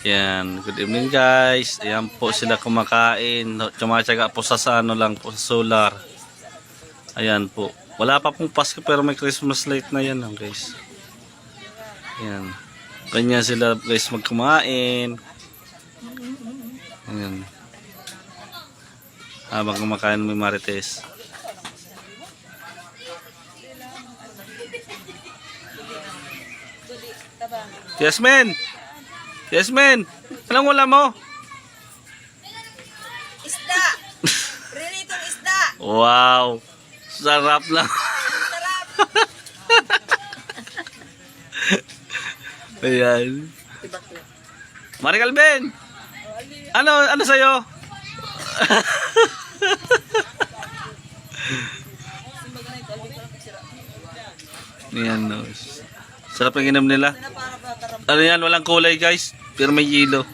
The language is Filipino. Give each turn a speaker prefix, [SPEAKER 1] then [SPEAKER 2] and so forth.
[SPEAKER 1] Yan, good evening guys. Ayan po sila kumakain. Tumatsaga po sa sa ano lang po, sa solar. Ayan po. Wala pa pong Pasko pero may Christmas light na yan lang guys. Ayan. Ganyan sila guys magkumain. Ayan. Habang kumakain may marites. Yasmin! Yasmin! Anong wala mo?
[SPEAKER 2] Isda! Prinitong isda!
[SPEAKER 1] Wow! Sarap lang.
[SPEAKER 2] Sarap!
[SPEAKER 1] Ayan. Mari Calvin! Ano, ano sa'yo? Ayan, no. Sarap ang inom nila. Ano yan, walang kulay guys. Pero may yelo.